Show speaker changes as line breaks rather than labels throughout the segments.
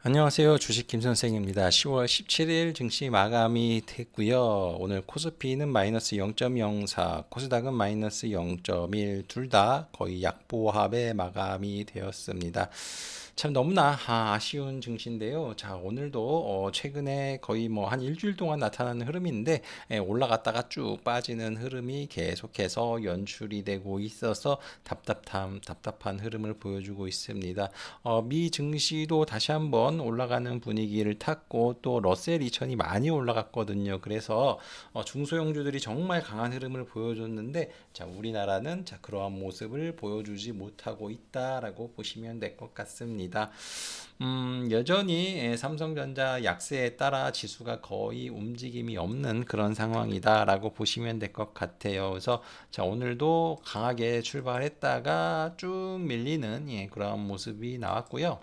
안녕하세요. 주식 김 선생입니다. 10월 17일 증시 마감이 됐고요. 오늘 코스피는 마이너스 0.04, 코스닥은 마이너스 0.1, 둘 다 거의 약보합에 마감이 되었습니다. 참 너무나 아, 아쉬운 증시인데요. 자, 오늘도 어, 최근에 거의 뭐 한 일주일 동안 나타나는 흐름인데 예, 올라갔다가 쭉 빠지는 흐름이 계속해서 연출이 되고 있어서 답답함, 답답한 흐름을 보여주고 있습니다. 어, 미 증시도 다시 한번 올라가는 분위기를 탔고 또 러셀 2000이 많이 올라갔거든요. 그래서 어, 중소형주들이 정말 강한 흐름을 보여줬는데 자, 우리나라는 자, 그러한 모습을 보여주지 못하고 있다라고 보시면 될 것 같습니다. 음, 여전히 예, 삼성전자 약세에 따라 지수가 거의 움직임이 없는 그런 상황이다라고 보시면 될 것 같아요. 그래서 자, 오늘도 강하게 출발했다가 쭉 밀리는 예, 그런 모습이 나왔고요.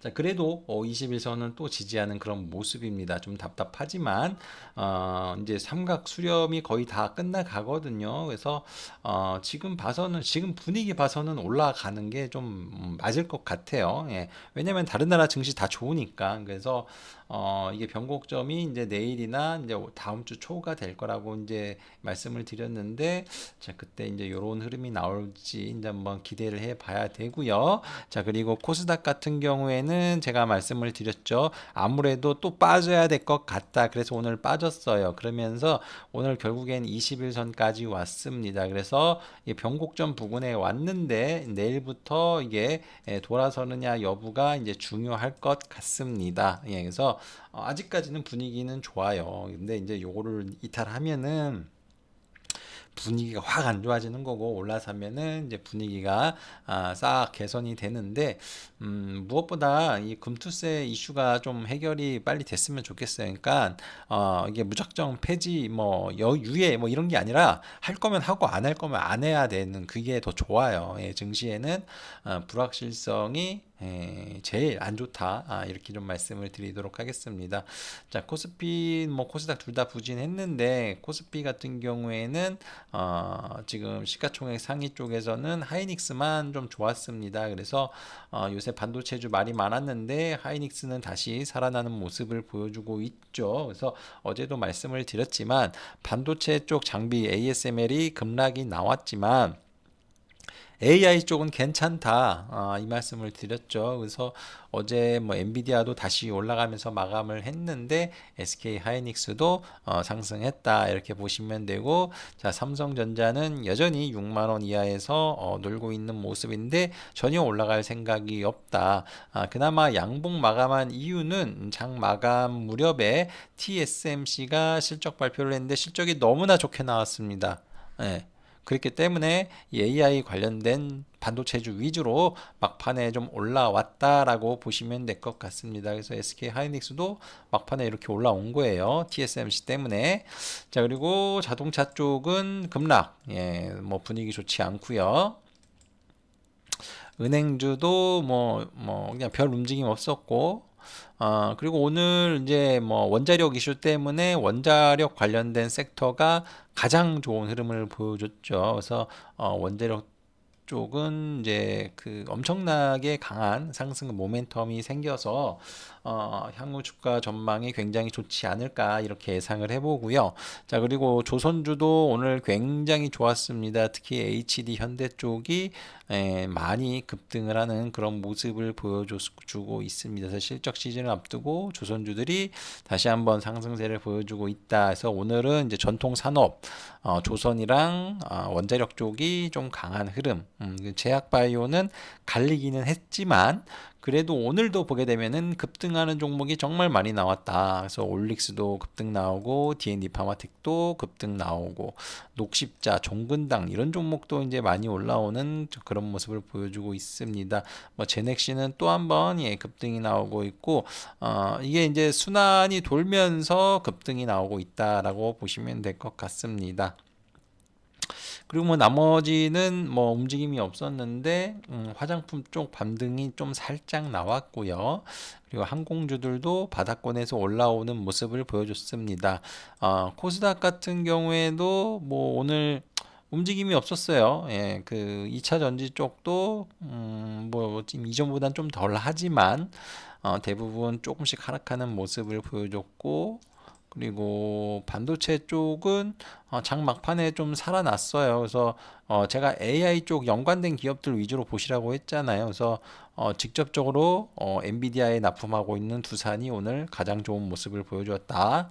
자, 그래도 어, 21선은 또 지지하는 그런 모습입니다. 좀 답답하지만 어, 이제 삼각 수렴이 거의 다 끝나가거든요. 그래서 어, 지금 봐서는 지금 분위기 봐서는 올라가는 게 좀 맞을 것 같아요. 예. 왜냐면 다른 나라 증시 다 좋으니까. 그래서 어, 이게 변곡점이 이제 내일이나 이제 다음 주 초가 될 거라고 이제 말씀을 드렸는데 자, 그때 이제 요런 흐름이 나올지 이제 한번 기대를 해 봐야 되고요. 자, 그리고 코스닥 같은 경우에는 제가 말씀을 드렸죠. 아무래도 또 빠져야 될 것 같다. 그래서 오늘 빠졌어요. 그러면서 오늘 결국엔 21선까지 왔습니다. 그래서 이 변곡점 부근에 왔는데 내일부터 이게 예, 돌아서느냐 여부가 이제 중요할 것 같습니다. 예, 그래서 어, 아직까지는 분위기는 좋아요. 근데 이제 요거를 이탈하면은 분위기가 확 안 좋아지는 거고 올라서면은 이제 분위기가 아, 싹 개선이 되는데 음, 무엇보다 이 금투세 이슈가 좀 해결이 빨리 됐으면 좋겠어요. 그러니까 어, 이게 무작정 폐지 뭐 여 유예 뭐 이런 게 아니라 할 거면 하고 안 할 거면 안 해야 되는 그게 더 좋아요. 예, 증시에는 어, 불확실성이 에, 제일 안 좋다. 아, 이렇게 좀 말씀을 드리도록 하겠습니다. 자, 코스피, 뭐, 코스닥 둘 다 부진했는데, 코스피 같은 경우에는, 어, 지금 시가총액 상위 쪽에서는 하이닉스만 좀 좋았습니다. 그래서, 어, 요새 반도체주 말이 많았는데, 하이닉스는 다시 살아나는 모습을 보여주고 있죠. 그래서 어제도 말씀을 드렸지만, 반도체 쪽 장비 ASML이 급락이 나왔지만, AI 쪽은 괜찮다. 아, 이 말씀을 드렸죠. 그래서 어제 뭐 엔비디아도 다시 올라가면서 마감을 했는데 SK 하이닉스도 어, 상승했다. 이렇게 보시면 되고 자, 삼성전자는 여전히 6만 원 이하에서 어, 놀고 있는 모습인데 전혀 올라갈 생각이 없다. 아, 그나마 양봉 마감한 이유는 장 마감 무렵에 TSMC가 실적 발표를 했는데 실적이 너무나 좋게 나왔습니다. 예. 그렇기 때문에 이 AI 관련된 반도체주 위주로 막판에 좀 올라왔다라고 보시면 될 것 같습니다. 그래서 SK 하이닉스도 막판에 이렇게 올라온 거예요. TSMC 때문에. 자, 그리고 자동차 쪽은 급락. 예, 뭐 분위기 좋지 않고요. 은행주도 뭐, 뭐, 그냥 별 움직임 없었고, 어, 그리고 오늘 이제 뭐 원자력 이슈 때문에 원자력 관련된 섹터가 가장 좋은 흐름을 보여줬죠. 그래서 어, 원자력 쪽은 이제 그 엄청나게 강한 상승 모멘텀이 생겨서 어, 향후 주가 전망이 굉장히 좋지 않을까 이렇게 예상을 해보고요. 자 그리고 조선주도 오늘 굉장히 좋았습니다. 특히 HD 현대 쪽이 에, 많이 급등을 하는 그런 모습을 보여주고 있습니다. 그래서 실적 시즌을 앞두고 조선주들이 다시 한번 상승세를 보여주고 있다. 그래서 오늘은 이제 전통 산업 어, 조선이랑 어, 원자력 쪽이 좀 강한 흐름. 음, 제약바이오는 갈리기는 했지만 그래도 오늘도 보게 되면은 급등하는 종목이 정말 많이 나왔다. 그래서 올릭스도 급등 나오고 D&D 파마텍도 급등 나오고 녹십자, 종근당 이런 종목도 이제 많이 올라오는 그런 모습을 보여주고 있습니다. 뭐 제넥시는 또 한번 예, 급등이 나오고 있고 어, 이게 이제 순환이 돌면서 급등이 나오고 있다라고 보시면 될 것 같습니다. 그리고 뭐 나머지는 뭐 움직임이 없었는데 음, 화장품 쪽 반등이 좀 살짝 나왔고요. 그리고 항공주들도 바닥권에서 올라오는 모습을 보여줬습니다. 어, 코스닥 같은 경우에도 뭐 오늘 움직임이 없었어요. 예, 그 2차 전지 쪽도 음, 뭐 지금 이전보단 좀 덜 하지만 어, 대부분 조금씩 하락하는 모습을 보여줬고 그리고 반도체 쪽은 어, 장 막판에 좀 살아났어요. 그래서 어, 제가 AI 쪽 연관된 기업들 위주로 보시라고 했잖아요. 그래서 어, 직접적으로 어, 엔비디아에 납품하고 있는 두산이 오늘 가장 좋은 모습을 보여주었다.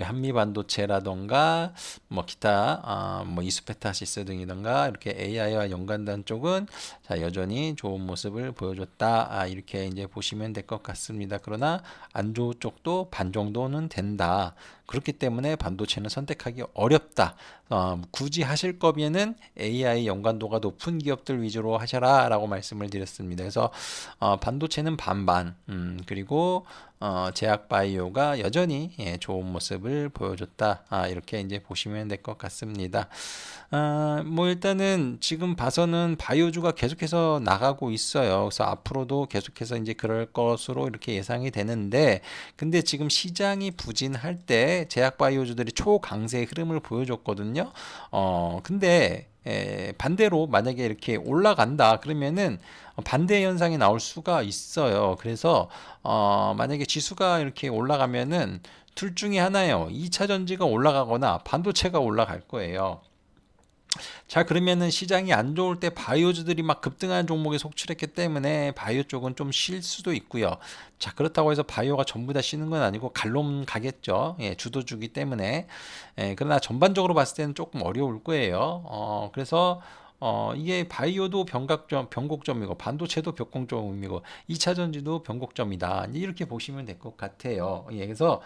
한미 반도체라던가 뭐 기타 아, 뭐 이스페타시스 등이던가 이렇게 AI와 연관된 쪽은 자 여전히 좋은 모습을 보여줬다 아, 이렇게 이제 보시면 될 것 같습니다. 그러나 안 좋은 쪽도 반 정도는 된다. 그렇기 때문에 반도체는 선택하기 어렵다. 어, 굳이 하실 거면은 AI 연관도가 높은 기업들 위주로 하셔라 라고 말씀을 드렸습니다. 그래서 어, 반도체는 반반, 음, 그리고 어, 제약 바이오가 여전히 예, 좋은 모습을 보여줬다. 아, 이렇게 이제 보시면 될 것 같습니다. 아, 뭐 일단은 지금 봐서는 바이오주가 계속해서 나가고 있어요. 그래서 앞으로도 계속해서 이제 그럴 것으로 이렇게 예상이 되는데, 근데 지금 시장이 부진할 때 제약 바이오주들이 초강세 흐름을 보여줬거든요. 어, 근데 에, 반대로 만약에 이렇게 올라간다 그러면은 반대 현상이 나올 수가 있어요. 그래서 어, 만약에 지수가 이렇게 올라가면은 둘 중에 하나예요. 2차 전지가 올라가거나 반도체가 올라갈 거예요. 자 그러면은 시장이 안 좋을 때 바이오주들이 막 급등하는 종목에 속출했기 때문에 바이오 쪽은 좀 쉴 수도 있고요. 자 그렇다고 해서 바이오가 전부 다 쉬는 건 아니고 갈롬 가겠죠. 예, 주도주기 때문에. 예, 그러나 전반적으로 봤을 때는 조금 어려울 거예요. 어, 그래서 어, 이게 바이오도 변각점, 변곡점이고 반도체도 변곡점이고 2차 전지도 변곡점이다. 이렇게 보시면 될 것 같아요. 예, 그래서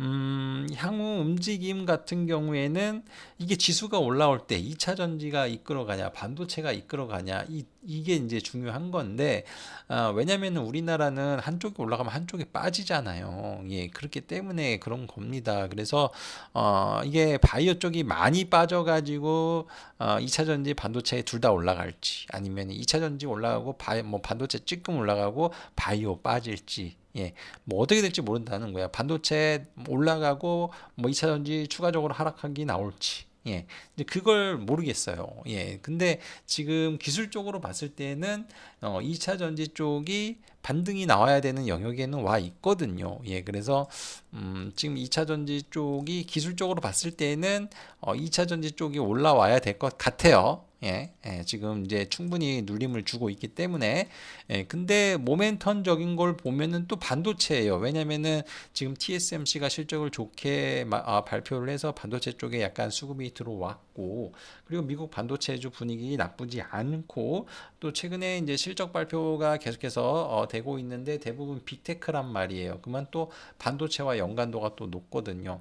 음, 향후 움직임 같은 경우에는 이게 지수가 올라올 때 2차 전지가 이끌어가냐, 반도체가 이끌어가냐, 이, 이게 이제 중요한 건데 아, 왜냐하면 우리나라는 한쪽이 올라가면 한쪽이 빠지잖아요. 예, 그렇기 때문에 그런 겁니다. 그래서 어, 이게 바이오 쪽이 많이 빠져가지고 어, 2차 전지 반도체 둘 다 올라갈지 아니면 2차 전지 올라가고 바이, 뭐 반도체 찌끔 올라가고 바이오 빠질지 예, 뭐 어떻게 될지 모른다는 거야. 반도체 올라가고 뭐 2차 전지 추가적으로 하락하기 나올지. 예, 이제 그걸 모르겠어요. 예, 근데 지금 기술적으로 봤을 때는 어, 2차 전지 쪽이 반등이 나와야 되는 영역에는 와 있거든요. 예, 그래서 음, 지금 2차 전지 쪽이 기술적으로 봤을 때는 어, 2차 전지 쪽이 올라와야 될 것 같아요. 예, 예, 지금 이제 충분히 눌림을 주고 있기 때문에 예, 근데 모멘텀적인 걸 보면은 또 반도체예요. 왜냐면은 지금 TSMC가 실적을 좋게 마, 아, 발표를 해서 반도체 쪽에 약간 수급이 들어왔고 그리고 미국 반도체주 분위기 나쁘지 않고 또 최근에 이제 실적 발표가 계속해서 어, 되고 있는데 대부분 빅테크란 말이에요. 그만 또 반도체와 연관도가 또 높거든요.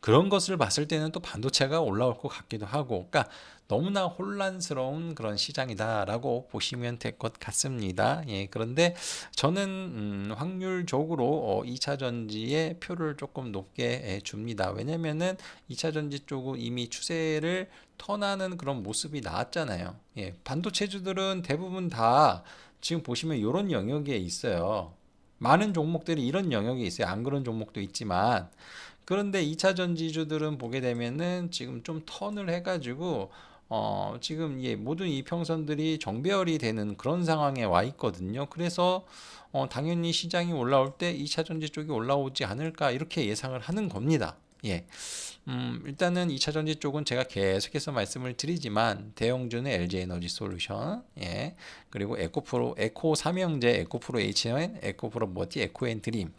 그런 것을 봤을 때는 또 반도체가 올라올 것 같기도 하고, 그러니까 너무나 혼란스러운 그런 시장이다라고 보시면 될 것 같습니다. 예, 그런데 저는 음, 확률적으로 어, 2차 전지의 표를 조금 높게 예, 줍니다. 왜냐면은 2차 전지 쪽은 이미 추세를 턴하는 그런 모습이 나왔잖아요. 예, 반도체주들은 대부분 다 지금 보시면 이런 영역에 있어요. 많은 종목들이 이런 영역에 있어요. 안 그런 종목도 있지만 그런데 2차 전지주들은 보게 되면은 지금 좀 턴을 해가지고 어, 지금 예, 모든 이평선들이 정배열이 되는 그런 상황에 와 있거든요. 그래서 어, 당연히 시장이 올라올 때 2차 전지 쪽이 올라오지 않을까 이렇게 예상을 하는 겁니다. 예. 음, 일단은 2차 전지 쪽은 제가 계속해서 말씀을 드리지만 대형주는 LG 에너지 솔루션, 예. 그리고 에코프로 에코 삼형제, 에코프로 HN, 에코프로 머티, 에코엔 드림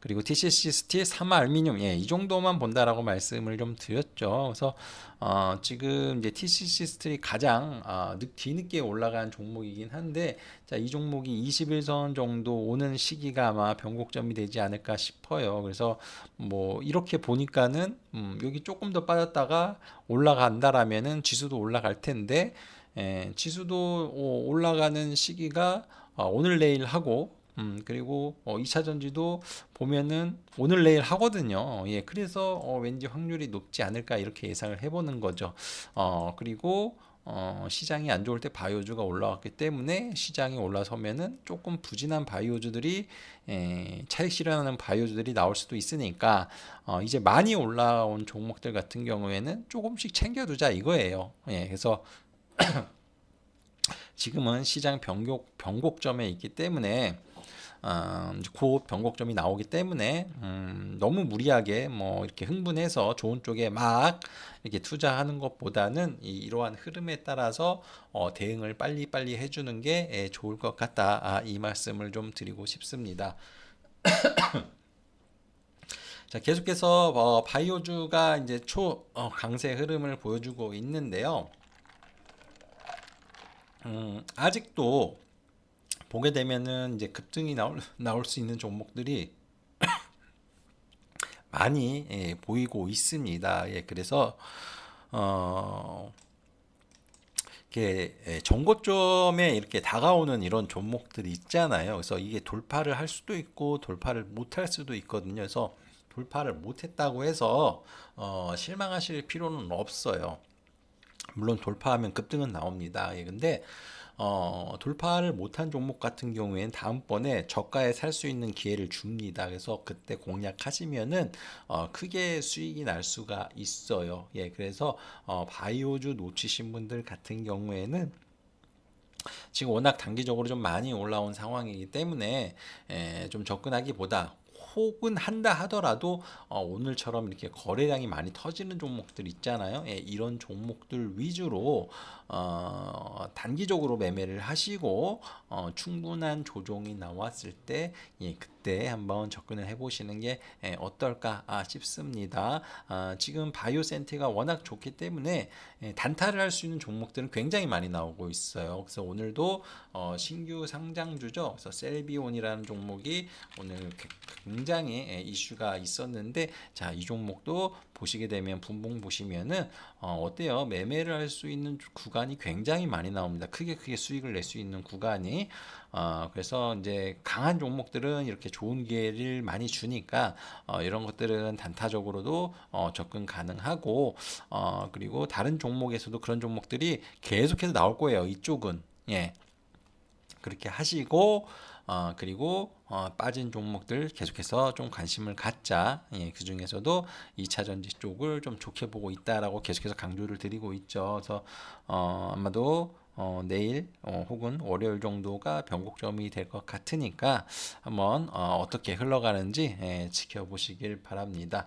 그리고 TCC 스틸, 사마 알미늄 예, 이 정도만 본다라고 말씀을 좀 드렸죠. 그래서 어, 지금 이제 TCC 스틸이 가장 어, 뒤늦게 올라간 종목이긴 한데 자, 이 종목이 21선 정도 오는 시기가 아마 변곡점이 되지 않을까 싶어요. 그래서 뭐 이렇게 보니까는 음, 여기 조금 더 빠졌다가 올라간다라면은 지수도 올라갈 텐데 예, 지수도 올라가는 시기가 어, 오늘 내일 하고 음, 그리고 어, 2차 전지도 보면은 오늘 내일 하거든요. 예, 그래서 어, 왠지 확률이 높지 않을까 이렇게 예상을 해보는 거죠. 어, 그리고 어, 시장이 안 좋을 때 바이오주가 올라왔기 때문에 시장이 올라서면은 조금 부진한 바이오주들이 에, 차익 실현하는 바이오주들이 나올 수도 있으니까 어, 이제 많이 올라온 종목들 같은 경우에는 조금씩 챙겨두자 이거예요. 예, 그래서 지금은 시장 변곡 변곡점에 있기 때문에 어, 이제 곧 변곡점이 나오기 때문에 음, 너무 무리하게 뭐 이렇게 흥분해서 좋은 쪽에 막 이렇게 투자하는 것보다는 이, 이러한 흐름에 따라서 어, 대응을 빨리 빨리 해주는 게 예, 좋을 것 같다. 아, 이 말씀을 좀 드리고 싶습니다. 자, 계속해서 어, 바이오주가 이제 초 어, 강세 흐름을 보여주고 있는데요. 음, 아직도 보게 되면은 이제 급등이 나올 나올 수 있는 종목들이 많이 예, 보이고 있습니다. 예, 그래서 어 이렇게 예, 정고점에 이렇게 다가오는 이런 종목들이 있잖아요. 그래서 이게 돌파를 할 수도 있고 돌파를 못 할 수도 있거든요. 그래서 돌파를 못 했다고 해서 어, 실망하실 필요는 없어요. 물론 돌파하면 급등은 나옵니다. 예, 근데 어, 돌파를 못한 종목 같은 경우에는 다음번에 저가에 살 수 있는 기회를 줍니다. 그래서 그때 공략하시면은 어, 크게 수익이 날 수가 있어요. 예, 그래서 어, 바이오주 놓치신 분들 같은 경우에는 지금 워낙 단기적으로 좀 많이 올라온 상황이기 때문에 에, 좀 접근하기보다 혹은 한다 하더라도 어, 오늘처럼 이렇게 거래량이 많이 터지는 종목들 있잖아요. 예, 이런 종목들 위주로 어, 단기적으로 매매를 하시고 어, 충분한 조정이 나왔을 때 예, 그때 한번 접근을 해보시는 게 예, 어떨까 아, 싶습니다. 아, 지금 바이오 센티가 워낙 좋기 때문에 예, 단타를 할 수 있는 종목들은 굉장히 많이 나오고 있어요. 그래서 오늘도 어, 신규 상장주죠. 그래서 셀비온이라는 종목이 오늘 굉장히 예, 이슈가 있었는데 자 이 종목도 보시게 되면 분봉 보시면은 어, 어때요? 매매를 할 수 있는 구간이 굉장히 많이 나옵니다. 크게 크게 수익을 낼 수 있는 구간이 어, 그래서 이제 강한 종목들은 이렇게 좋은 기회를 많이 주니까 어, 이런 것들은 단타적으로도 어, 접근 가능하고 어, 그리고 다른 종목에서도 그런 종목들이 계속해서 나올 거예요. 이쪽은 예. 그렇게 하시고 어, 그리고 어, 빠진 종목들 계속해서 좀 관심을 갖자. 예, 그 중에서도 2차 전지 쪽을 좀 좋게 보고 있다라고 계속해서 강조를 드리고 있죠. 그래서 어, 아마도 어, 내일 어, 혹은 월요일 정도가 변곡점이 될 것 같으니까 한번 어, 어떻게 흘러가는지 예, 지켜보시길 바랍니다.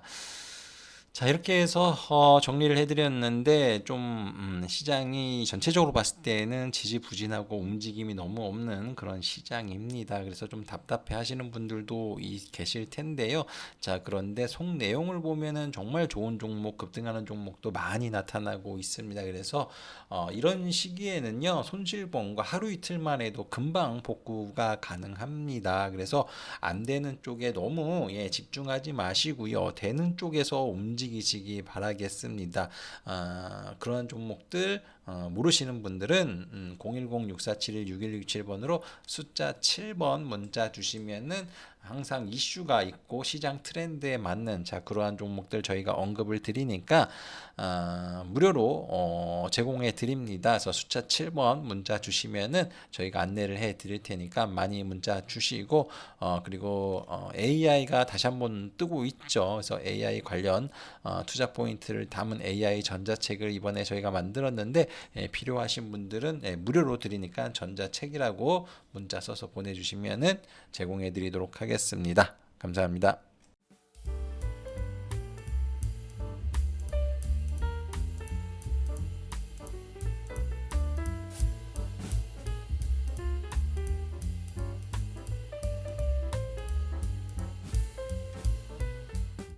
자 이렇게 해서 어, 정리를 해드렸는데 좀 음, 시장이 전체적으로 봤을 때는 지지부진하고 움직임이 너무 없는 그런 시장입니다. 그래서 좀 답답해 하시는 분들도 이, 계실 텐데요. 자 그런데 속 내용을 보면은 정말 좋은 종목 급등하는 종목도 많이 나타나고 있습니다. 그래서 어, 이런 시기에는요 손실범과 하루 이틀만 해도 금방 복구가 가능합니다. 그래서 안 되는 쪽에 너무 예, 집중하지 마시고요 되는 쪽에서 움직 움직이시기 바라겠습니다. 아, 그런 종목들 어, 모르시는 분들은 음, 010-6471-6167번으로 숫자 7번 문자 주시면은 항상 이슈가 있고 시장 트렌드에 맞는 자 그러한 종목들 저희가 언급을 드리니까 어, 무료로 어, 제공해 드립니다. 그래서 숫자 7번 문자 주시면은 저희가 안내를 해 드릴 테니까 많이 문자 주시고 어, 그리고 어, AI가 다시 한번 뜨고 있죠. 그래서 AI 관련 어, 투자 포인트를 담은 AI 전자책을 이번에 저희가 만들었는데 예, 필요하신 분들은 예, 무료로 드리니까 전자책이라고 문자 써서 보내주시면은 제공해 드리도록 하겠습니다. 감사합니다.